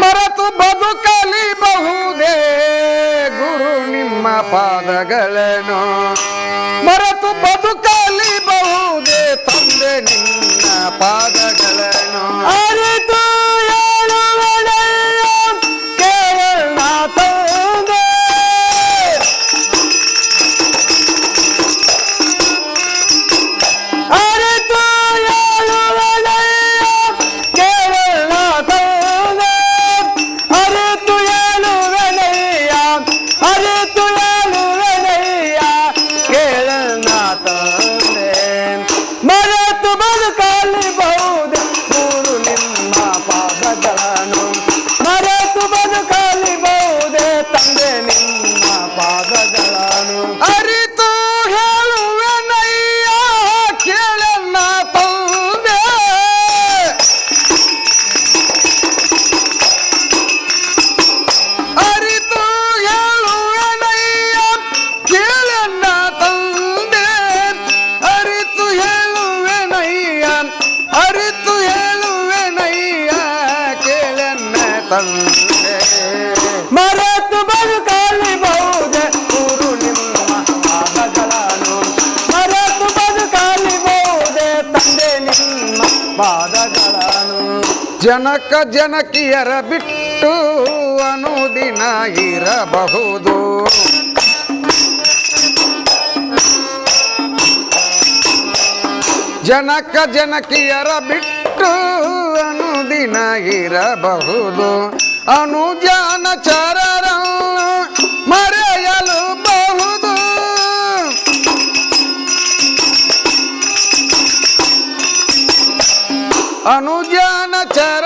ಮರತು ಬದುಕಲಿ ಗುರು ನಿಮ್ಮ ಪಾದಗಳನ್ನು. ಮರತು ಬದುಕಲಿ ಬಹುದೇ ತಂದೆ ನಿಮ್ಮ ಪಾದಗಳನ್ನು. ಅರಿತು ಜನಕ ಜನಕಿಯರ ಬಿಟ್ಟು ಅನುದಿನ ಇರಬಹುದು. ಜನಕ ಜನಕಿಯರ ಬಿಟ್ಟು ಅನುದಿನ ಇರಬಹುದು. ಅನುಜಾನ ಅನುಜಾನ ಚರ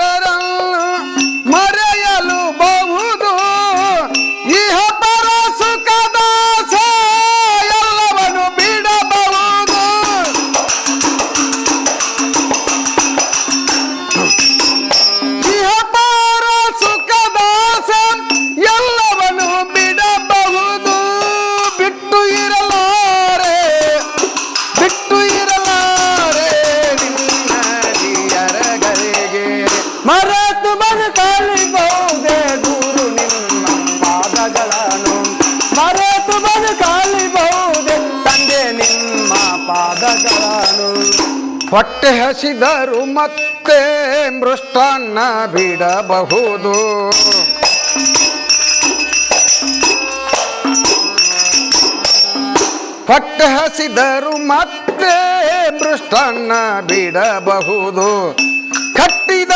ಹೊಟ್ಟೆ ಹಸಿದರು ಮತ್ತೆ ಮೃಷ್ಟಾನ್ನ ಬಿಡಬಹುದು. ಹೊಟ್ಟೆ ಹಸಿದರು ಮತ್ತೆ ಮೃಷ್ಟಾನ್ನ ಬಿಡಬಹುದು. ಕಟ್ಟಿದ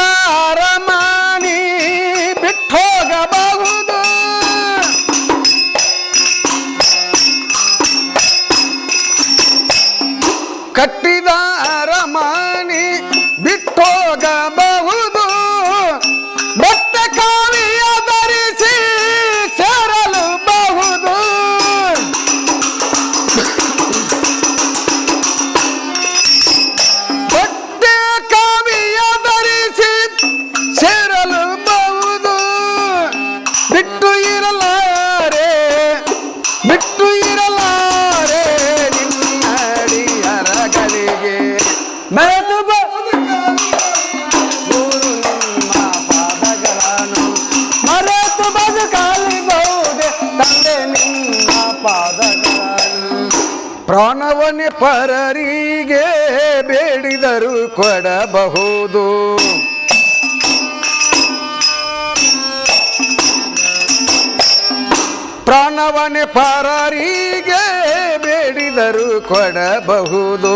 ಅರಮಾನಿ ಬಿಟ್ಟೋಗಬಹುದು ಕಟ್ಟಿದ আমার ಪ್ರಾಣವನೇ ಪರರಿಗೆ ಬೇಡಿದರು ಕೊಡಬಹುದು. ಪ್ರಾಣವನೇ ಪರರಿಗೆ ಬೇಡಿದರು ಕೊಡಬಹುದು.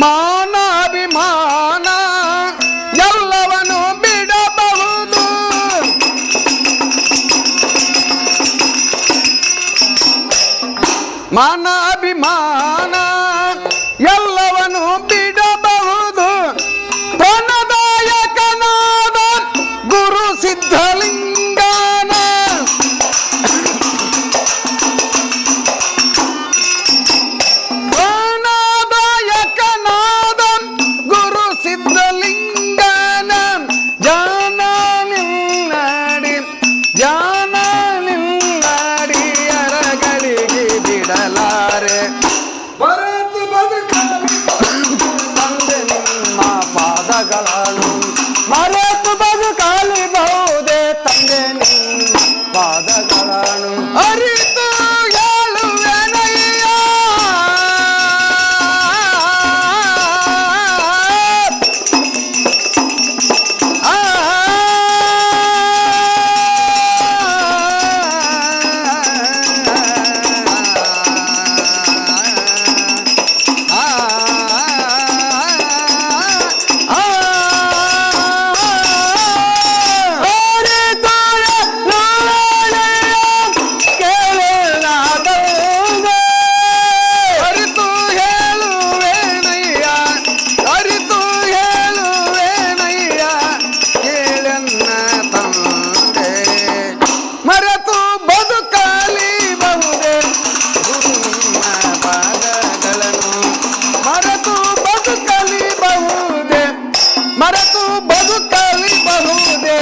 ಮಾನಾಭಿಮಾನ Manabimana. ಮರೆತು ಬದುಕಲಿ ಬಹುದೇ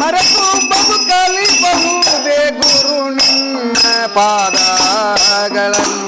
ಮರೆತು ಬದುಕಲಿ ಬಹುದೇ ಗುರು ನಿನ್ನ ಪಾದಗಳನ್ನು